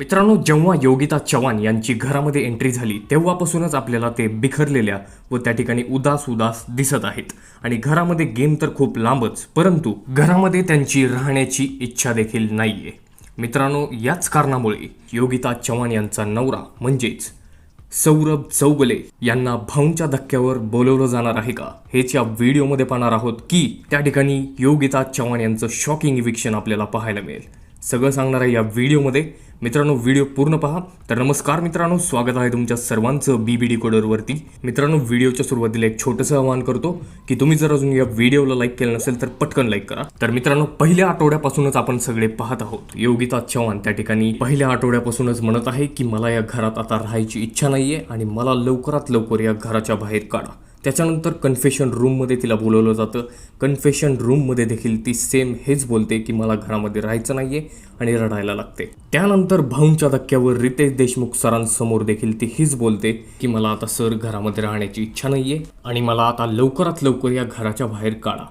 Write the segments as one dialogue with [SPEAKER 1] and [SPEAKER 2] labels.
[SPEAKER 1] मित्रांनो जेव्हा योगिता चव्हाण यांची घरामध्ये एंट्री झाली तेव्हापासूनच आपल्याला ते बिखरलेल्या व त्या ठिकाणी उदास उदास दिसत आहेत. आणि घरामध्ये गेम तर खूप लांबच परंतु घरामध्ये त्यांची राहण्याची इच्छा देखील नाहीये. मित्रांनो याच कारणामुळे योगिता चव्हाण यांचा नवरा म्हणजेच सौरभ चौगले यांना भाऊंच्या धक्क्यावर बोलवलं जाणार आहे का? हेच या व्हिडिओमध्ये पाहणार आहोत की त्या ठिकाणी योगिता चव्हाण यांचं शॉकिंग इविक्शन आपल्याला पाहायला मिळेल. सगळं सांगणार आहे या व्हिडिओमध्ये मित्रांनो व्हिडिओ पूर्ण पहा. तर नमस्कार मित्रांनो स्वागत आहे तुमच्या सर्वांचं बी बी डी कोडरवरती. मित्रांनो व्हिडिओच्या सुरुवातीला एक छोटंसं आवाहन करतो की तुम्ही जर अजून या व्हिडिओला लाईक केलं नसेल तर पटकन लाईक करा. तर मित्रांनो पहिल्या आठवड्यापासूनच आपण सगळे पाहत आहोत. योगिता चव्हाण त्या ठिकाणी पहिल्या आठवड्यापासूनच म्हणत आहे की मला या घरात आता राहायची इच्छा नाहीये आणि मला लवकरात लवकर या घराच्या बाहेर काढा. त्याच्यानंतर कन्फेशन रूममध्ये तिला बोलवलं जातं. कन्फेशन रूममध्ये देखील ती सेम हेच बोलते की मला घरामध्ये राहायचं नाही आहे आणि रडायला लागते. त्यानंतर भाऊंच्या धक्क्यावर रितेश देशमुख सरांसमोर देखील ती हीच बोलते की मला आता सर घरामध्ये राहण्याची इच्छा नाही आहे आणि मला आता लवकरात लवकर या घराच्या बाहेर काढा.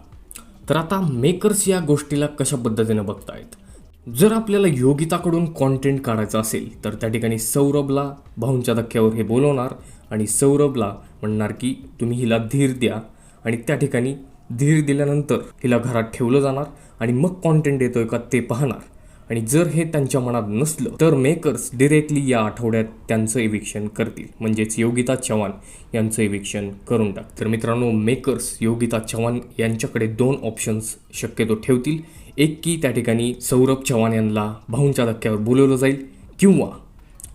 [SPEAKER 1] तर आता मेकर्स या गोष्टीला कशा पद्धतीनं बघतायत? जर आपल्याला योगिताकडून कॉन्टेंट काढायचं असेल तर त्या ठिकाणी सौरभला भाऊंच्या धक्क्यावर हे बोलवणार आणि सौरभला म्हणणार की तुम्ही हिला धीर द्या आणि त्या ठिकाणी धीर दिल्यानंतर हिला घरात ठेवलं जाणार आणि मग कॉन्टेंट येतोय का ते पाहणार. आणि जर हे त्यांच्या मनात नसलं तर मेकर्स डिरेक्टली या आठवड्यात त्यांचं इविक्शन करतील. म्हणजेच योगिता चव्हाण यांचं इविक्शन करून टाक. तर मित्रांनो मेकर्स योगिता चव्हाण यांच्याकडे दोन ऑप्शन्स शक्यतो ठेवतील. एक की त्या ठिकाणी सौरभ चव्हाण यांना भाऊंच्या धक्क्यावर बोलवलं जाईल किंवा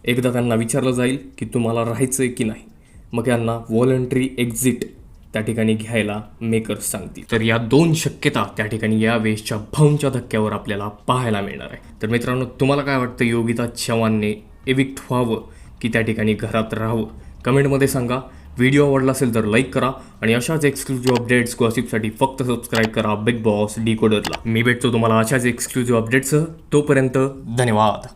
[SPEAKER 1] एकदा त्यांना विचारलं जाईल की तुम्हाला राहायचं आहे की नाही मग यांना व्हॉलंटरी एक्झिट त्या ठिकाणी घ्यायला मेकर्स सांगतील. तर या दोन शक्यता त्या ठिकाणी या वेळेसच्या भाऊंच्या धक्क्यावर आपल्याला पाहायला मिळणार आहे. तर मित्रांनो तुम्हाला काय वाटतं? योगिता चव्हाणने एविक्ट व्हावं की त्या ठिकाणी घरात राहावं? कमेंटमध्ये सांगा. व्हिडिओ आवडला असेल तर लाईक करा आणि अशाच एक्सक्लुझिव्ह अपडेट्स गॉसिपसाठी फक्त सबस्क्राईब करा बिग बॉस डी मी भेटतो तुम्हाला अशाच एक्सक्लुझिव्ह अपडेट्ससह तोपर्यंत धन्यवाद.